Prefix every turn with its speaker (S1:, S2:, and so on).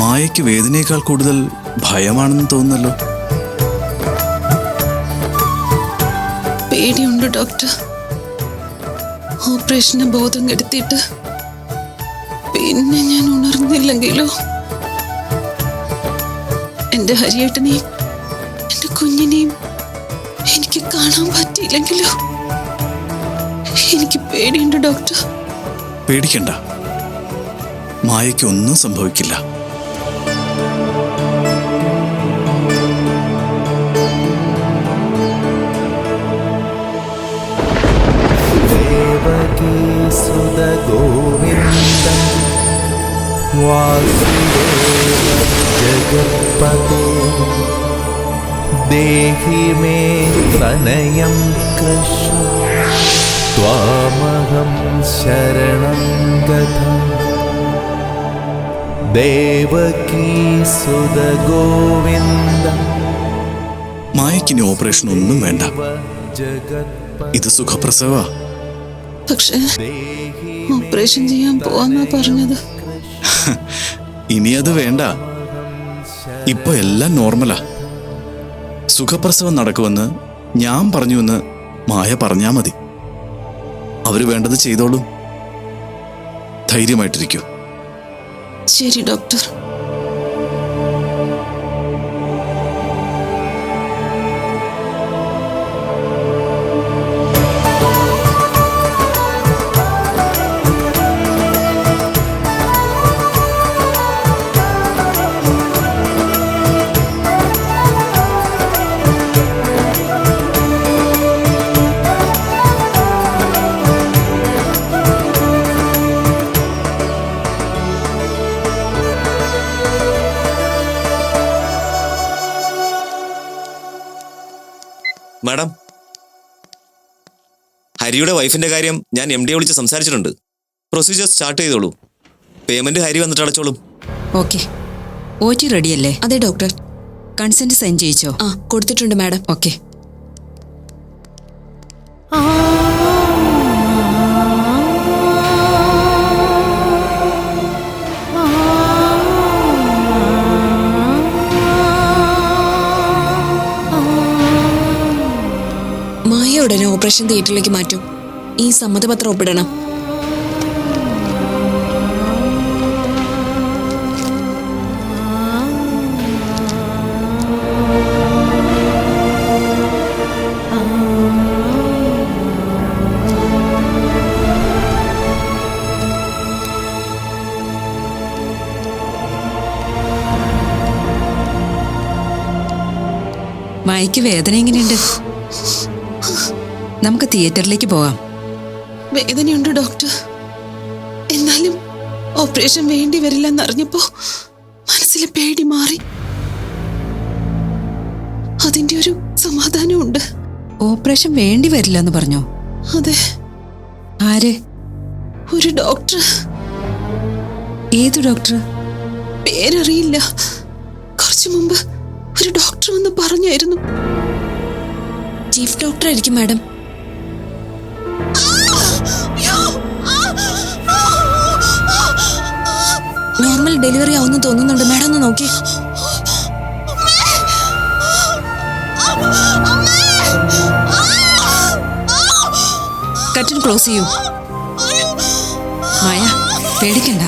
S1: മായയ്ക്ക് വേദനയേക്കാൾ കൂടുതൽ ഭയമാണെന്ന് തോന്നുന്നല്ലോ.
S2: പേടിയുണ്ട് ഡോക്ടർ. ഓപ്പറേഷന് ബോധം കെടുത്തിട്ട് പിന്നെ ഞാൻ ഉണർന്നില്ലെങ്കിലോ? എന്റെ ഹരിയേട്ടനെയും എന്റെ കുഞ്ഞിനെയും എനിക്ക് കാണാൻ പറ്റിയില്ലെങ്കിലോ? എനിക്ക് പേടിയുണ്ട് ഡോക്ടർ.
S1: പേടിക്കണ്ട. മായയ്ക്ക് ഒന്നും സംഭവിക്കില്ല.
S3: ജഗത്പതേ ദേഹി മേ പ്രണയം കൃഷ്ണ ത്വാമഹം ശരണം ഗത. ദേവകീ സുത ഗോവിന്ദ
S1: മായക്കിന് ഓപ്പറേഷൻ ഒന്നും വേണ്ട. ഇത് സുഖപ്രസവ.
S2: പക്ഷേ ഓപ്പറേഷൻ ചെയ്യാൻ പോവാന്നാ പറഞ്ഞത്.
S1: ഇനി അത് വേണ്ട. ഇപ്പൊ എല്ലാം നോർമലാ. സുഖപ്രസവം നടക്കുമെന്ന് ഞാൻ പറഞ്ഞുവെന്ന് മായ പറഞ്ഞാ മതി. അവർ വേണ്ടത് ചെയ്തോളൂ. ധൈര്യമായിട്ടിരിക്കൂ.
S2: ശരി ഡോക്ടർ.
S4: മാഡം ഹരിയുടെ വൈഫിന്റെ കാര്യം ഞാൻ എം ഡിയെ വിളിച്ച് സംസാരിച്ചിട്ടുണ്ട്. പ്രൊസീജിയർ സ്റ്റാർട്ട് ചെയ്തോളൂ. പേയ്മെന്റ് ഹരി വന്നിട്ട് അടച്ചോളും.
S5: ഓക്കെ. ഒ ടി റെഡിയല്ലേ?
S6: അതെ ഡോക്ടർ.
S5: Consent sign ചെയ്യിച്ചോ?
S6: ആ കൊടുത്തിട്ടുണ്ട് മാഡം.
S5: ഓക്കെ.
S6: മായ ഓപ്പറേഷൻ തിയേറ്ററിലേക്ക് മാറ്റും. ഈ സമ്മതപത്രം ഒപ്പിടണം.
S5: വായിക്ക് വേദന എങ്ങനെയുണ്ട്? നമുക്ക് തിയേറ്ററിലേക്ക് പോകാം.
S2: വേദനയുണ്ട് ഡോക്ടർ. എന്നാലും ഓപ്പറേഷൻ വേണ്ടി വരില്ലെന്നറിഞ്ഞപ്പോ മനസ്സിലെ പേടി മാറി. അതിന്റെ ഒരു സമാധാനമുണ്ട്.
S5: ഓപ്പറേഷൻ വേണ്ടി വരില്ല എന്ന് പറഞ്ഞോ?
S2: അതെ.
S5: ആര്?
S2: ഒരു ഡോക്ടർ.
S5: ഏത് ഡോക്ടർ?
S2: പേരറിയില്ല. കുറച്ചു മുമ്പ് ഒരു ഡോക്ടർ വന്ന് പറഞ്ഞായിരുന്നു.
S6: ചീഫ് ഡോക്ടർ ആയിരിക്കും മാഡം. ഡെലിവറി ആവുന്നു തോന്നുന്നുണ്ട്. മാഡം ഒന്ന് നോക്കി.
S5: കറ്റൻ ക്ലോസ് ചെയ്യൂ. മായ പേടിക്കണ്ട.